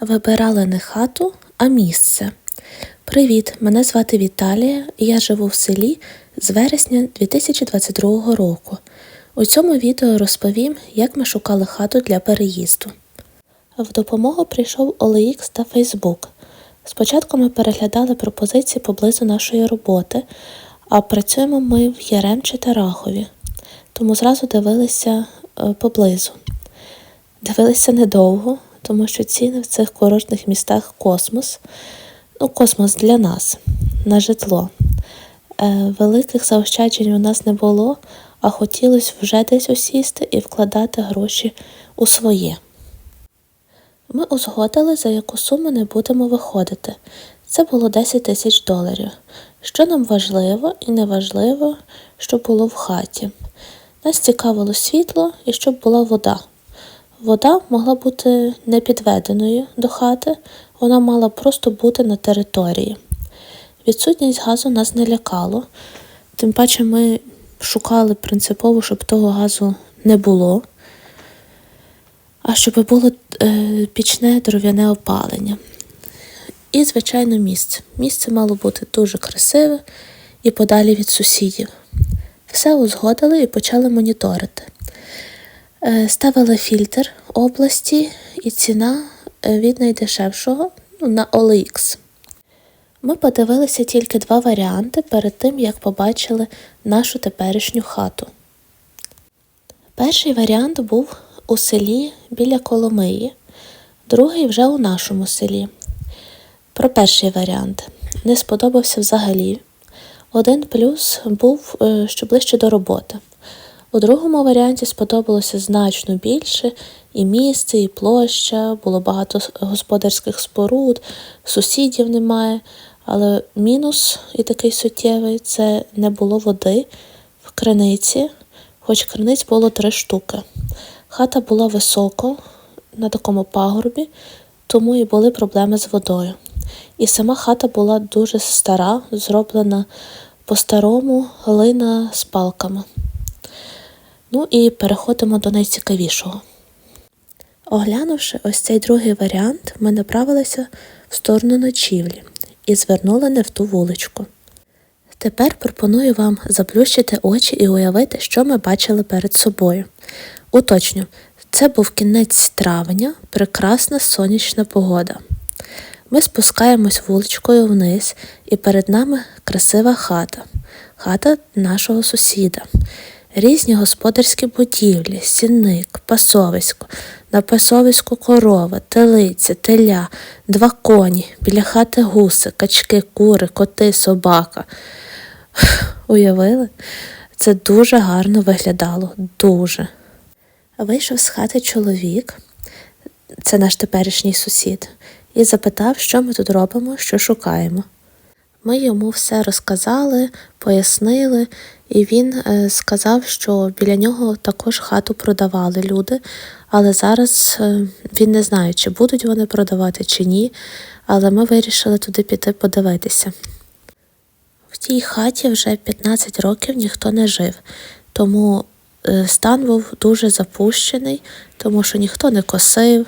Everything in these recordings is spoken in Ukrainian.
Вибирали не хату, а місце. Привіт, мене звати Віталія, і я живу в селі з вересня 2022 року. У цьому відео розповім, як ми шукали хату для переїзду. В допомогу прийшов OLX та Facebook. Спочатку ми переглядали пропозиції поблизу нашої роботи, а працюємо ми в Яремчі та Рахові, тому зразу дивилися е, поблизу. Дивилися недовго, тому що ціни в цих курортних містах космос. Ну, космос для нас на житло. Е, великих заощаджень у нас не було, а хотілося вже десь осісти і вкладати гроші у своє. Ми узгодили, за яку суму не будемо виходити. Це було 10 тисяч доларів. Що нам важливо і не важливо, що було в хаті. Нас цікавило світло і щоб була вода. Вода могла бути не підведеною до хати, вона мала просто бути на території. Відсутність газу нас не лякало, тим паче ми шукали принципово, щоб того газу не було, а щоб було е, пічне дров'яне опалення. І, звичайно, місце. Місце мало бути дуже красиве і подалі від сусідів. Все узгодили і почали моніторити. Е, Ставили фільтр області і ціна е, від найдешевшого ну, на OLX. Ми подивилися тільки два варіанти перед тим, як побачили нашу теперішню хату. Перший варіант був у селі біля Коломиї, другий вже у нашому селі. Про перший варіант не сподобався взагалі. Один плюс був, е, що ближче до роботи. У другому варіанті сподобалося значно більше і місце, і площа, було багато господарських споруд, сусідів немає. Але мінус і такий суттєвий це не було води в криниці, хоч криниць було три штуки. Хата була високо на такому пагорбі, тому і були проблеми з водою. І сама хата була дуже стара, зроблена по-старому глина з палками. Ну і переходимо до найцікавішого. Оглянувши ось цей другий варіант, ми направилися в сторону ночівлі і звернули не в ту вуличку. Тепер пропоную вам заплющити очі і уявити, що ми бачили перед собою. Уточню, це був кінець травня, прекрасна сонячна погода. Ми спускаємось вуличкою вниз, і перед нами красива хата, хата нашого сусіда. Різні господарські будівлі, сінник, пасовисько, на пасовиську корова, телиця, теля, два коні, біля хати гуси, качки, кури, коти, собака. Уявили? Це дуже гарно виглядало, дуже. Вийшов з хати чоловік, це наш теперішній сусід, і запитав, що ми тут робимо, що шукаємо. Ми йому все розказали, пояснили, і він е, сказав, що біля нього також хату продавали люди, але зараз е, він не знає, чи будуть вони продавати, чи ні. Але ми вирішили туди піти подивитися. В тій хаті вже 15 років ніхто не жив, тому е, стан був дуже запущений, тому що ніхто не косив,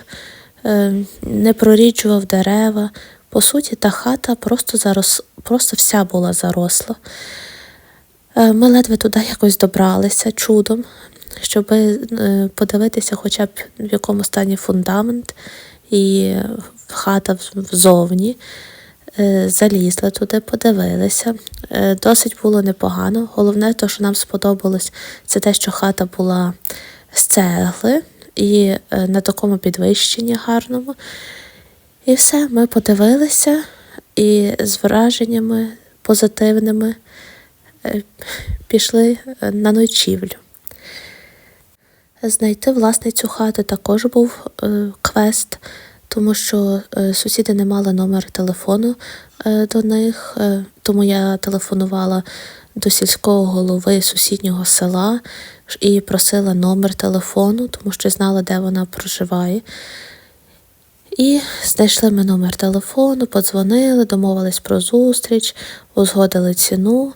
не проріджував дерева. По суті, та хата просто зарос, просто вся була заросла. Е, Ми ледве туди якось добралися чудом, щоб подивитися, хоча б в якому стані фундамент і хата взовні. Е, Залізли туди, подивилися. Е, Досить було непогано. Головне, то, що нам сподобалось, це те, що хата була з цегли і е, на такому підвищенні гарному. І все, ми подивилися і з враженнями позитивними е, пішли е, на ночівлю. Знайти власницю хати також був е, квест, тому що сусіди не мали номер телефону до них, тому я телефонувала до сільського голови сусіднього села і просила номер телефону, тому що знала, де вона проживає. І знайшли ми номер телефону, подзвонили, домовились про зустріч, узгодили ціну.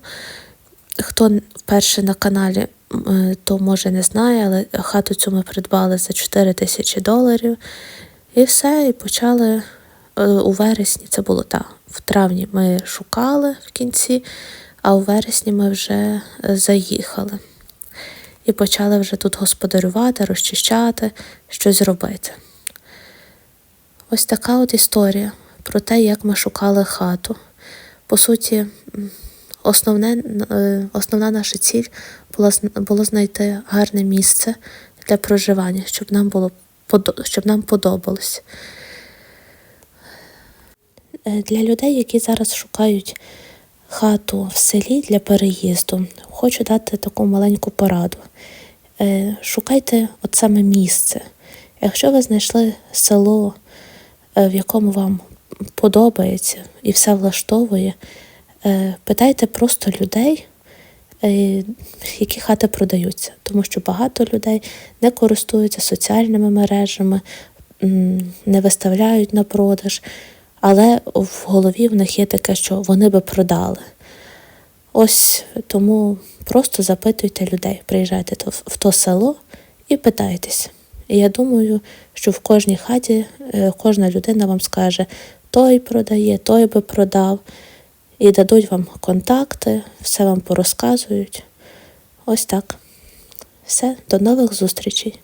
Хто вперше на каналі, то може не знає, але хату цю ми придбали за 4 тисячі доларів. І все, і почали е, у вересні, це було так. В травні ми шукали в кінці, а у вересні ми вже заїхали. І почали вже тут господарювати, розчищати, щось робити. Ось така от історія про те, як ми шукали хату. По суті, основне, е, основна наша ціль була, було знайти гарне місце для проживання, щоб нам було щоб нам подобалось. Е, Для людей, які зараз шукають хату в селі для переїзду, хочу дати таку маленьку пораду. Е, Шукайте от саме місце. Якщо ви знайшли село, в якому вам подобається і все влаштовує, е, питайте просто людей, е, які хати продаються, тому що багато людей не користуються соціальними мережами, не виставляють на продаж, але в голові в них є таке, що вони би продали. Ось тому просто запитуйте людей, приїжджайте в то село і питайтесь. І я думаю, що в кожній хаті е, кожна людина вам скаже, той продає, той би продав, і дадуть вам контакти, все вам порозказують. Ось так. Все, до нових зустрічей.